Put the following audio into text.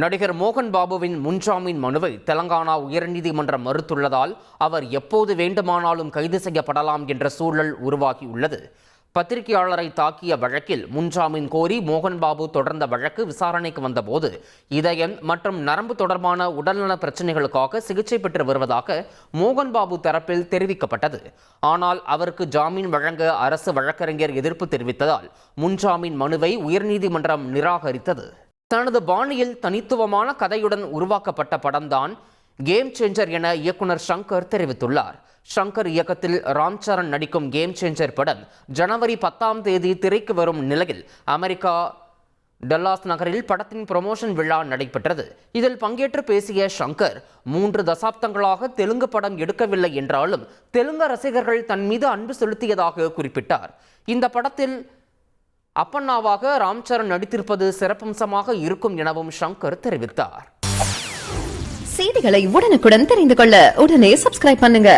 நடிகர் மோகன் பாபுவின் முன்ஜாமீன் மனுவை தெலங்கானா உயர்நீதிமன்றம் மறுத்துள்ளதால் அவர் எப்போது வேண்டுமானாலும் கைது செய்யப்படலாம் என்ற சூழல் உருவாகியுள்ளது. பத்திரிகையாளரை தாக்கிய வழக்கில் முன்ஜாமீன் கோரி மோகன் பாபு தொடர்ந்த வழக்கு விசாரணைக்கு வந்தபோது இதயம் மற்றும் நரம்பு தொடர்பான உடல்நல பிரச்சனைகளுக்காக சிகிச்சை பெற்று வருவதாக மோகன் பாபு தரப்பில் தெரிவிக்கப்பட்டது. ஆனால் அவருக்கு ஜாமீன் வழங்க அரசு வழக்கறிஞர் எதிர்ப்பு தெரிவித்ததால் முன்ஜாமீன் மனுவை உயர்நீதிமன்றம் நிராகரித்தது. தனது பாணியில் தனித்துவமான கதையுடன் உருவாக்கப்பட்ட படம்தான் கேம் சேஞ்சர் என இயக்குனர் ஷங்கர் தெரிவித்துள்ளார். ஷங்கர் இயக்கத்தில் ராம் சரண் நடிக்கும் கேம் சேஞ்சர் படம் ஜனவரி பத்தாம் தேதி திரைக்கு வரும் நிலையில் அமெரிக்கா டல்லாஸ் நகரில் படத்தின் ப்ரமோஷன் விழா நடைபெற்றது. இதில் பங்கேற்று பேசிய ஷங்கர் மூன்று தசாப்தங்களாக தெலுங்கு படம் எடுக்கவில்லை என்றாலும் தெலுங்கு ரசிகர்கள் தன் மீது அன்பு செலுத்தியதாக குறிப்பிட்டார். இந்த படத்தில் அப்பண்ணாவாக ராம் சரண் நடித்திருப்பது சிறப்பம்சமாக இருக்கும் எனவும் ஷங்கர் தெரிவித்தார். செய்திகளை உடனுக்குடன் தெரிந்து கொள்ள உடனே சப்ஸ்கிரைப் பண்ணுங்க.